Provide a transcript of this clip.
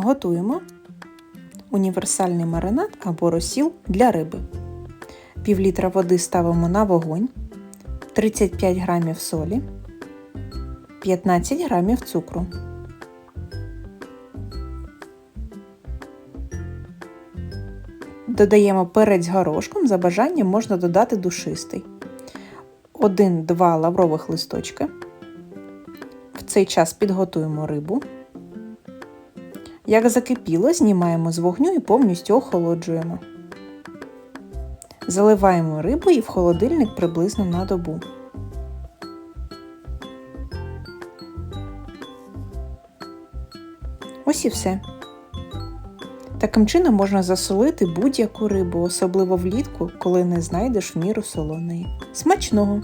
Готуємо універсальний маринад або розсіл для риби. Пів літра води ставимо на вогонь, 35 грамів солі, 15 грамів цукру. Додаємо перець горошком, за бажанням можна додати душистий. 1-2 лаврових листочки. В цей час підготуємо рибу. Як закипіло, знімаємо з вогню і повністю охолоджуємо. Заливаємо рибу і в холодильник приблизно на добу. Ось і все. Таким чином можна засолити будь-яку рибу, особливо влітку, коли не знайдеш міру солоної. Смачного!